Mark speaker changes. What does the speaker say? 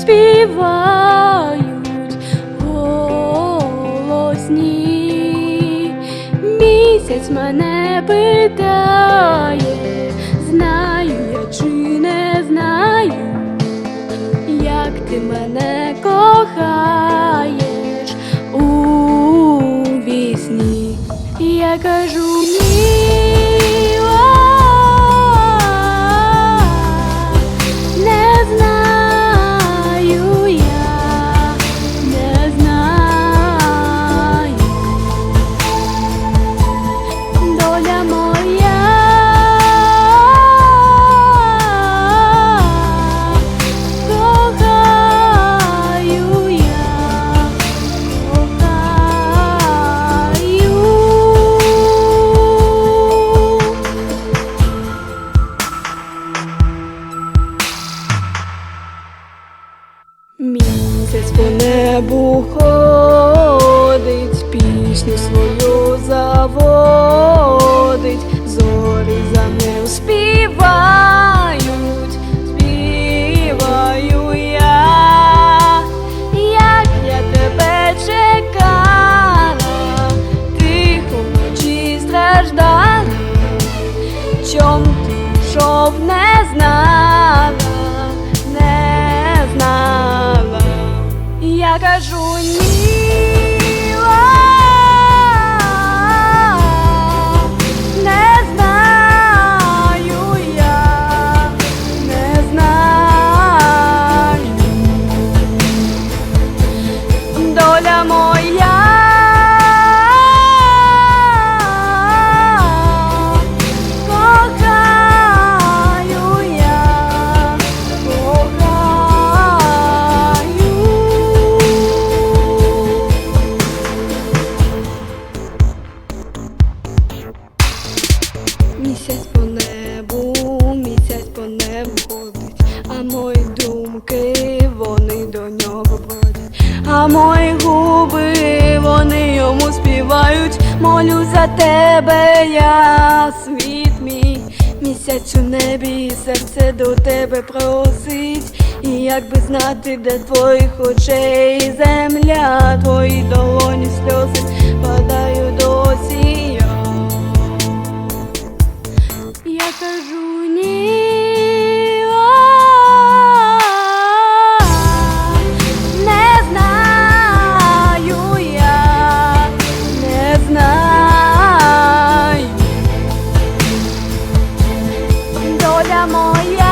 Speaker 1: співають голосні. Місяць мене питає, знаю я чи не знаю, як ти мене кохаєш у вісні. Я кажу по небу Я кажу співають, молю за тебе, я світ мій, місяць у небі, серце до тебе просить, і як би знати, де твоїх очей земля, твої долоні сльози падають досі. Я кажу ні. моя.